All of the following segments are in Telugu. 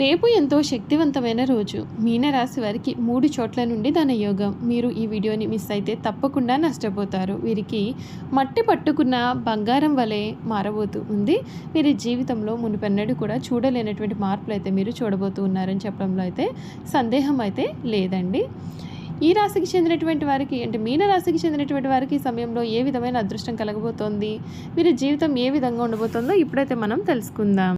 రేపు ఎంతో శక్తివంతమైన రోజు. మీనరాశి వారికి మూడు చోట్ల నుండి ధనయోగం మీరు ఈ వీడియోని మిస్ అయితే తప్పకుండా నష్టపోతారు. వీరికి మట్టి పట్టుకున్న బంగారం వలె మారబోతూ ఉంది. వీరి జీవితంలో మునిపెన్నడూ కూడా చూడలేనటువంటి మార్పులు అయితే మీరు చూడబోతూ ఉన్నారని చెప్పడంలో అయితే సందేహం అయితే లేదండి. ఈ రాశికి చెందినటువంటి వారికి అంటే మీన రాశికి చెందినటువంటి వారికి ఈ సమయంలో ఏ విధమైన అదృష్టం కలగబోతోంది? వీరి జీవితం ఏ విధంగా ఉండబోతోందో ఇప్పుడైతే మనం తెలుసుకుందాం.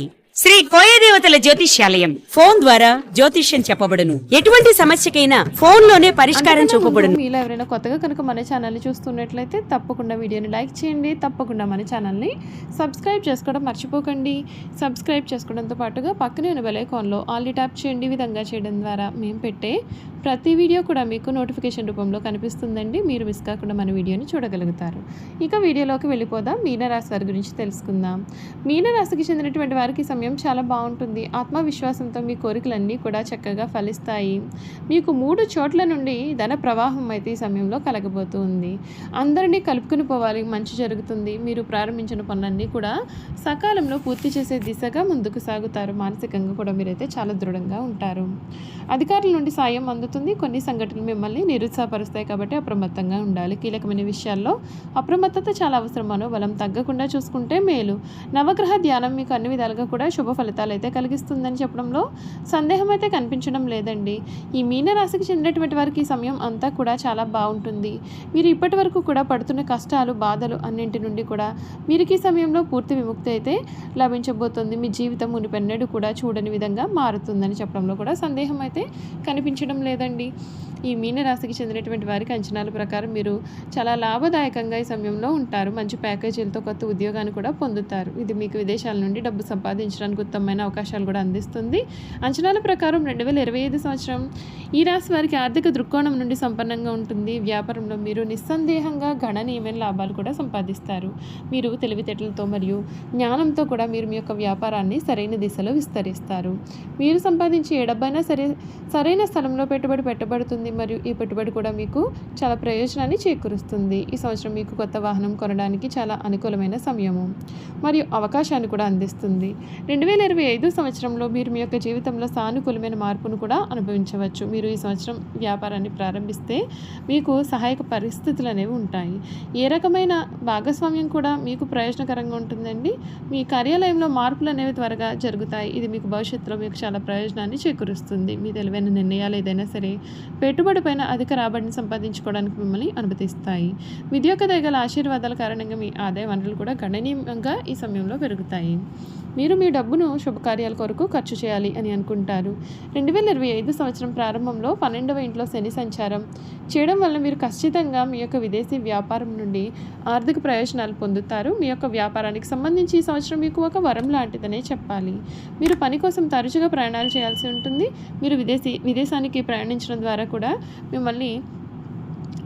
శ్రీ కోయదేవతల జ్యోతిష్యాలయం. ఫోన్ ద్వారా జ్యోతిష్యం చెప్పబడును. ఎటువంటి సమస్యకైనా ఫోన్లోనే పరిష్కారం చూపబడును. మీలో ఎవరైనా కొత్తగా కనుక మన ఛానల్ని చూస్తున్నట్లయితే తప్పకుండా వీడియోని లైక్ చేయండి తప్పకుండా మన ఛానల్ని సబ్స్క్రైబ్ చేసుకోవడం మర్చిపోకండి. సబ్స్క్రైబ్ చేసుకోవడంతో పాటుగా పక్కనే ఉన్న బెల్ ఐకాన్లో ఆల్రెడీ ట్యాప్ చేయండి. విధంగా చేయడం ద్వారా మేము పెట్టే ప్రతి వీడియో కూడా మీకు నోటిఫికేషన్ రూపంలో కనిపిస్తుందండి. మీరు మిస్ కాకుండా మన వీడియోని చూడగలుగుతారు. ఇక వీడియోలోకి వెళ్ళిపోదాం. మీనరాశి వారి గురించి తెలుసుకుందాం. మీనరాశికి చెందినటువంటి వారికి ఈ సమయం చాలా బాగుంటుంది. ఆత్మవిశ్వాసంతో మీ కోరికలన్నీ కూడా చక్కగా ఫలిస్తాయి. మీకు మూడు చోట్ల నుండి ధన ప్రవాహం అయితే ఈ సమయంలో కలగబోతుంది. అందరినీ కలుపుకుని పోవాలి మంచి జరుగుతుంది. మీరు ప్రారంభించిన పనులన్నీ కూడా సకాలంలో పూర్తి చేసే దిశగా ముందుకు సాగుతారు. మానసికంగా కూడా మీరైతే చాలా దృఢంగా ఉంటారు. అధికారుల నుండి సాయం అందుతుంది. కొన్ని సంఘటనలు మిమ్మల్ని నిరుత్సాహపరుస్తాయి కాబట్టి అప్రమత్తంగా ఉండాలి. కీలకమైన విషయాల్లో అప్రమత్తత చాలా అవసరం మనోబలం తగ్గకుండా చూసుకుంటే మేలు. నవగ్రహ ధ్యానం మీకు అన్ని విధాలుగా కూడా శుభ ఫలితాలు అయితే కలిగిస్తుందని చెప్పడంలో సందేహం అయితే కనిపించడం లేదండి. ఈ మీనరాశికి చెందినటువంటి వారికి ఈ సమయం అంతా కూడా చాలా బాగుంటుంది. మీరు ఇప్పటి వరకు కూడా పడుతున్న కష్టాలు బాధలు అన్నింటి నుండి కూడా మీరుకి ఈ సమయంలో పూర్తి విముక్తి అయితే లభించబోతుంది. మీ జీవితం మునిపెన్నడు కూడా చూడని విధంగా మారుతుందని చెప్పడంలో కూడా సందేహం అయితే కనిపించడం లేదండి. ఈ మీన రాశికి చెందినటువంటి వారికి అంచనాల ప్రకారం మీరు చాలా లాభదాయకంగా ఈ సమయంలో ఉంటారు. మంచి ప్యాకేజీలతో కొత్త ఉద్యోగాన్ని కూడా పొందుతారు. ఇది మీకు విదేశాల నుండి డబ్బు సంపాదించడానికి ఉత్తమమైన అవకాశాలు కూడా అందిస్తుంది. అంచనాల ప్రకారం రెండు వేల ఇరవై ఐదు సంవత్సరం ఈ రాశి వారికి ఆర్థిక దృక్కోణం నుండి సంపన్నంగా ఉంటుంది. వ్యాపారంలో మీరు నిస్సందేహంగా గణనీయమైన లాభాలు కూడా సంపాదిస్తారు. మీరు తెలివితేటలతో మరియు జ్ఞానంతో కూడా మీరు మీ యొక్క వ్యాపారాన్ని సరైన దిశలో విస్తరిస్తారు. మీరు సంపాదించే ఏ డబ్బైనా సరే సరైన స్థలంలో పెట్టుబడి పెట్టబడుతుంది. మరియు ఈ పెట్టుబడి కూడా మీకు చాలా ప్రయోజనాన్ని చేకూరుస్తుంది. ఈ సంవత్సరం మీకు కొత్త వాహనం కొనడానికి చాలా అనుకూలమైన సమయము మరియు అవకాశాన్ని కూడా అందిస్తుంది. రెండు వేల ఇరవై ఐదు సంవత్సరంలో మీరు మీ యొక్క జీవితంలో సానుకూలమైన మార్పును కూడా అనుభవించవచ్చు. మీరు ఈ సంవత్సరం వ్యాపారాన్ని ప్రారంభిస్తే మీకు సహాయక పరిస్థితులు అనేవి ఉంటాయి. ఏ రకమైన భాగస్వామ్యం కూడా మీకు ప్రయోజనకరంగా ఉంటుందండి? మీ కార్యాలయంలో మార్పులు అనేవి త్వరగా జరుగుతాయి. ఇది మీకు భవిష్యత్తులో మీకు చాలా ప్రయోజనాన్ని చేకూరుస్తుంది. మీ తెలివైన నిర్ణయాలు ఏదైనా సరే పెట్టుబడి పైన అధిక రాబడిని సంపాదించుకోవడానికి మిమ్మల్ని అనుమతిస్తాయి. విద్యోక దగ్గర ఆశీర్వాదాల కారణంగా మీ ఆదాయ వనరులు కూడా గణనీయంగా ఈ సమయంలో పెరుగుతాయి. మీరు మీ డబ్బును శుభకార్యాల కొరకు ఖర్చు చేయాలి అని అనుకుంటారు. రెండు వేల ఇరవై ఐదు సంవత్సరం ప్రారంభంలో పన్నెండవ ఇంట్లో శని సంచారం. చేయడం వల్ల మీరు ఖచ్చితంగా మీ యొక్క విదేశీ వ్యాపారం నుండి ఆర్థిక ప్రయోజనాలు పొందుతారు. మీ యొక్క వ్యాపారానికి సంబంధించి ఈ సంవత్సరం మీకు ఒక వరం లాంటిదనే చెప్పాలి. మీరు పని కోసం తరచుగా ప్రయాణాలు చేయాల్సి ఉంటుంది. మీరు విదేశీ విదేశానికి ప్రయాణించడం ద్వారా కూడా మిమ్మల్ని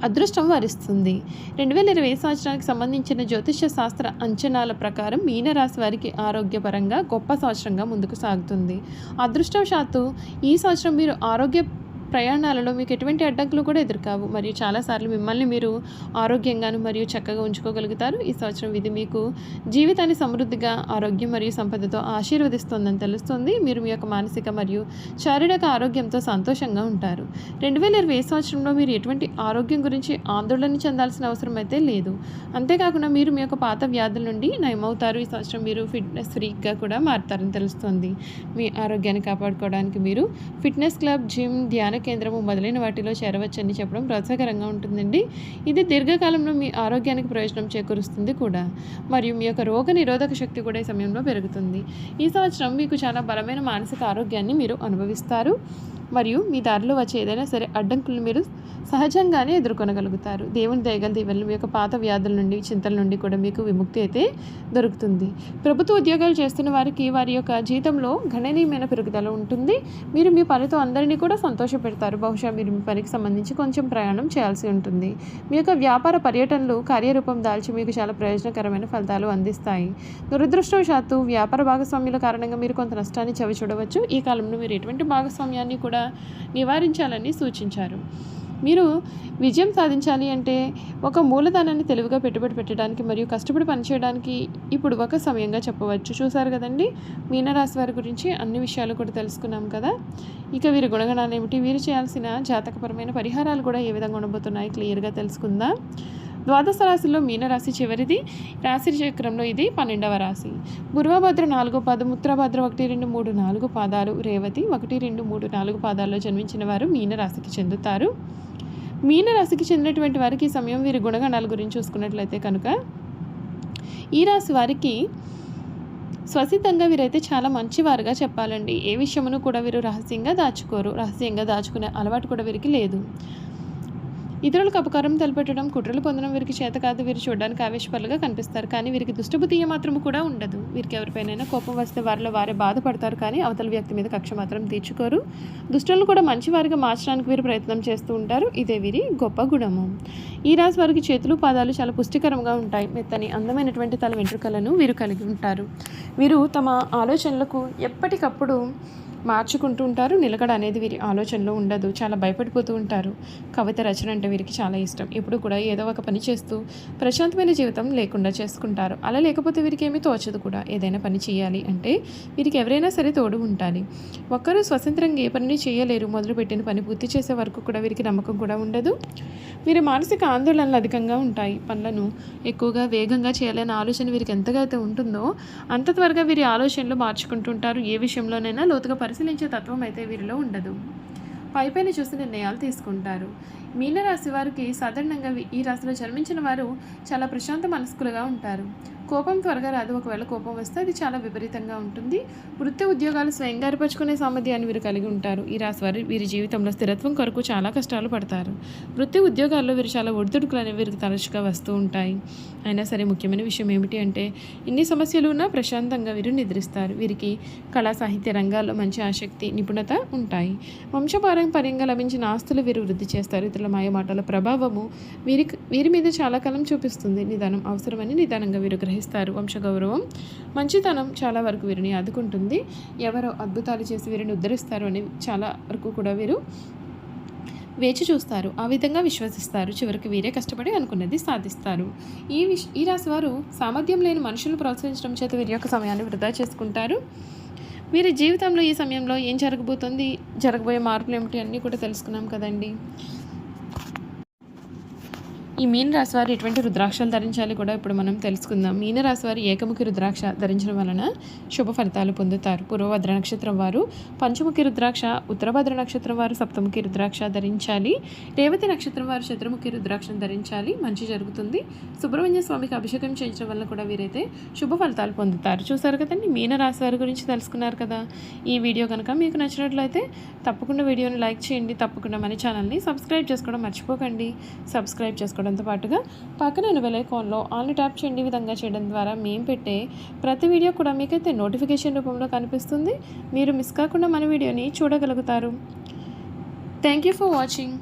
అదృష్టం వరిస్తుంది. రెండు వేల ఇరవై సంవత్సరానికి సంబంధించిన జ్యోతిష శాస్త్ర అంచనాల ప్రకారం మీనరాశి వారికి ఆరోగ్యపరంగా గొప్ప సంవత్సరంగా ముందుకు సాగుతుంది. అదృష్టవశాత్తు ఈ సంవత్సరం మీరు ఆరోగ్య ప్రయాణాలలో మీకు ఎటువంటి అడ్డంకులు కూడా ఎదురుకావు. మరియు చాలాసార్లు మిమ్మల్ని మీరు ఆరోగ్యంగాను మరియు చక్కగా ఉంచుకోగలుగుతారు. ఈ సంవత్సరం ఇది మీకు జీవితాన్ని సమృద్ధిగా ఆరోగ్యం మరియు సంపదతో ఆశీర్వదిస్తోందని తెలుస్తుంది. మీరు మీ యొక్క మానసిక మరియు శారీరక ఆరోగ్యంతో సంతోషంగా ఉంటారు. రెండు వేల ఇరవై సంవత్సరంలో మీరు ఎటువంటి ఆరోగ్యం గురించి ఆందోళన చెందాల్సిన అవసరం అయితే లేదు. అంతేకాకుండా మీరు మీ యొక్క పాత వ్యాధుల నుండి నయమవుతారు. ఈ సంవత్సరం మీరు ఫిట్నెస్ ఫ్రీక్గా కూడా మారుతారని తెలుస్తుంది. మీ ఆరోగ్యాన్ని కాపాడుకోవడానికి మీరు ఫిట్నెస్ క్లబ్ జిమ్ ధ్యాన కేంద్రము మొదలైన వాటిలో చేరవచ్చని చెప్పడం ప్రోత్సాహకరంగా ఉంటుందండి. ఇది దీర్ఘకాలంలో మీ ఆరోగ్యానికి ప్రయోజనం చేకూరుస్తుంది కూడా. మరియు మీ యొక్క రోగ నిరోధక శక్తి కూడా ఈ సమయంలో పెరుగుతుంది. ఈ సంవత్సరం మీకు చాలా బలమైన మానసిక ఆరోగ్యాన్ని మీరు అనుభవిస్తారు. మరియు మీ దారిలో వచ్చే ఏదైనా సరే అడ్డంకులను మీరు సహజంగానే ఎదుర్కొనగలుగుతారు. దేవుని దయగల దీవెనలు మీ యొక్క పాత వ్యాధుల నుండి చింతల నుండి కూడా మీకు విముక్తి అయితే దొరుకుతుంది. ప్రభుత్వ ఉద్యోగాలు చేస్తున్న వారికి వారి యొక్క జీతంలో గణనీయమైన పెరుగుదల ఉంటుంది. మీరు మీ పనితో అందరినీ కూడా సంతోషపెడతారు. బహుశా మీరు మీ పనికి సంబంధించి కొంచెం ప్రయాణం చేయాల్సి ఉంటుంది. మీ యొక్క వ్యాపార పర్యటనలు కార్యరూపం దాల్చి మీకు చాలా ప్రయోజనకరమైన ఫలితాలు అందిస్తాయి. దురదృష్టవశాత్తు వ్యాపార భాగస్వామ్యుల కారణంగా మీరు కొంత నష్టాన్ని చవి చూడవచ్చు ఈ కాలంలో మీరు ఎటువంటి భాగస్వామ్యాన్ని కూడా నివారించాలని సూచించారు. మీరు విజయం సాధించాలి అంటే ఒక మూలధనాన్ని తెలివిగా పెట్టుబడి పెట్టడానికి మరియు కష్టపడి పనిచేయడానికి ఇప్పుడు ఒక సమయంగా చెప్పవచ్చు. చూసారు కదండి? మీనరాశి వారి గురించి అన్ని విషయాలు కూడా తెలుసుకున్నాం కదా? ఇక వీరి గుణగణాలు ఏమిటి? వీరు చేయాల్సిన జాతకపరమైన పరిహారాలు కూడా ఏ విధంగా ఉండబోతున్నాయి? క్లియర్గా తెలుసుకుందాం. ద్వాదశ రాశిలో మీనరాశి చివరిది. రాశి చక్రంలో ఇది పన్నెండవ రాశి. పూర్వభద్ర నాలుగో పాదం ఉత్తరభద్ర ఒకటి రెండు మూడు నాలుగు పాదాలు. రేవతి ఒకటి రెండు మూడు నాలుగు పాదాల్లో జన్మించిన వారు మీనరాశికి చెందుతారు. మీనరాశికి చెందినటువంటి వారికి ఈ సమయం వీరి గుణగణాల గురించి చూసుకున్నట్లయితే కనుక ఈ రాశి వారికి స్వసితంగా వీరైతే చాలా మంచివారుగా చెప్పాలండి. ఏ విషయమును కూడా వీరు రహస్యంగా దాచుకోరు. రహస్యంగా దాచుకునే అలవాటు కూడా వీరికి లేదు. ఇతరులకు అపకారం తలపెట్టడం కుట్రలు పొందడం వీరికి చేత కాదు వీరు చూడడానికి ఆవేశపరులుగా కనిపిస్తారు. కానీ వీరికి దుష్టబుద్ధి మాత్రం కూడా ఉండదు. వీరికి ఎవరిపైనైనా కోపం వస్తే వారిలో వారే బాధపడతారు. కానీ అవతల వ్యక్తి మీద కక్ష మాత్రం తీర్చుకోరు. దుష్టులను కూడా మంచివారిగా మార్చడానికి వీరు ప్రయత్నం చేస్తూ ఉంటారు. ఇదే వీరి గొప్ప గుణము. ఈ రాశి వారికి చేతులు పాదాలు చాలా పుష్టికరంగా ఉంటాయి. మెత్తని అందమైనటువంటి తల వెంట్రుకలను వీరు కలిగి ఉంటారు. వీరు తమ ఆలోచనలకు ఎప్పటికప్పుడు మార్చుకుంటూ ఉంటారు. నిలకడ అనేది వీరి ఆలోచనలో ఉండదు. చాలా భయపడిపోతూ ఉంటారు. కవిత రచన అంటే వీరికి చాలా ఇష్టం. ఎప్పుడు కూడా ఏదో ఒక పని చేస్తూ ప్రశాంతమైన జీవితం లేకుండా చేసుకుంటారు. అలా లేకపోతే వీరికి ఏమీ తోచదు కూడా. ఏదైనా పని చేయాలి అంటే వీరికి ఎవరైనా సరే తోడు ఉండాలి ఒక్కరూ స్వతంత్రంగా ఏ పనిని చేయలేరు. మొదలుపెట్టిన పని పూర్తి చేసే వరకు కూడా వీరికి నమ్మకం కూడా ఉండదు. వీరి మానసిక ఆందోళనలు అధికంగా ఉంటాయి. పనులను ఎక్కువగా వేగంగా చేయాలనే ఆలోచన వీరికి ఎంతగా అయితే ఉంటుందో అంత త్వరగా వీరి ఆలోచనలు మార్చుకుంటుంటారు ఏ విషయంలోనైనా లోతుగా పరిశీలించే తత్వం అయితే వీరిలో ఉండదు. పైపైన చూసి నిర్ణయాలు తీసుకుంటారు. మీనరాశి వారికి సాధారణంగా ఈ రాశిలో జన్మించిన వారు చాలా ప్రశాంత మనస్కులుగా ఉంటారు. కోపం త్వరగా రాదు. ఒకవేళ కోపం వస్తే అది చాలా విపరీతంగా ఉంటుంది. వృత్తి ఉద్యోగాలు స్వయంగా ఏర్పరచుకునే సామర్థ్యాన్ని వీరు కలిగి ఉంటారు. ఈ రాశి వారు వీరి జీవితంలో స్థిరత్వం కొరకు చాలా కష్టాలు పడతారు. వృత్తి ఉద్యోగాల్లో వీరు చాలా ఒడిదుడుకులు అనేవి వీరికి తరచుగా వస్తూ ఉంటాయి. అయినా సరే ముఖ్యమైన విషయం ఏమిటి అంటే ఇన్ని సమస్యలు ఉన్నా ప్రశాంతంగా వీరు నిద్రిస్తారు. వీరికి కళా సాహిత్య రంగాల్లో మంచి ఆసక్తి నిపుణత ఉంటాయి. వంశపారంపర్యంగా లభించిన ఆస్తులు వీరు వృద్ధి చేస్తారు. ఇతరుల మాయమాటల ప్రభావము వీరి వీరి మీద చాలా కాలం చూపిస్తుంది. నిదానం అవసరమని నిదానంగా వీరు గ్రహిస్తారు. వంశగౌరవం మంచితనం చాలా వరకు వీరిని ఆదుకుంటుంది. ఎవరో అద్భుతాలు చేసి వీరిని ఉద్ధరిస్తారు అని చాలా వరకు కూడా వీరు వేచి చూస్తారు. ఆ విధంగా విశ్వసిస్తారు. చివరికి వీరే కష్టపడి అనుకున్నది సాధిస్తారు. ఈ విష్ ఈ రాశి వారు సామర్థ్యం లేని మనుషులను ప్రోత్సహించడం చేత వీరి యొక్క సమయాన్ని వృధా చేసుకుంటారు. వీరి జీవితంలో ఈ సమయంలో ఏం జరగబోతుంది? జరగబోయే మార్పులు ఏమిటి? అన్నీ కూడా తెలుసుకున్నాం కదండి. ఈ మీన రాశి వారు ఎటువంటి రుద్రాక్షలు ధరించాలి కూడా ఇప్పుడు మనం తెలుసుకుందాం. మీన రాశి వారు ఏకముఖి రుద్రాక్ష ధరించడం వలన శుభ ఫలితాలు పొందుతారు. పూర్వభద్ర నక్షత్రం వారు పంచముఖి రుద్రాక్ష ఉత్తరభద్ర నక్షత్రం వారు సప్తముఖి రుద్రాక్ష ధరించాలి. రేవతి నక్షత్రం వారు చతుర్ముఖి రుద్రాక్షను ధరించాలి. మంచి జరుగుతుంది. సుబ్రహ్మణ్య స్వామికి అభిషేకం చేయించడం వల్ల కూడా వీరైతే శుభ ఫలితాలు పొందుతారు. చూసారు కదండి? మీన రాశి వారి గురించి తెలుసుకున్నారు కదా? ఈ వీడియో కనుక మీకు నచ్చినట్లయితే తప్పకుండా వీడియోని లైక్ చేయండి. తప్పకుండా మన ఛానల్ని సబ్స్క్రైబ్ చేసుకోవడం మర్చిపోకండి. సబ్స్క్రైబ్ చెప్పడంతో పాటుగా పక్కన వెలైకాన్లో ఆల్ని ట్యాప్ చేయండి విధంగా చేయడం ద్వారా మేము పెట్టే ప్రతి వీడియో కూడా మీకైతే నోటిఫికేషన్ రూపంలో కనిపిస్తుంది. మీరు మిస్ కాకుండా మన వీడియోని చూడగలుగుతారు. Thank you for watching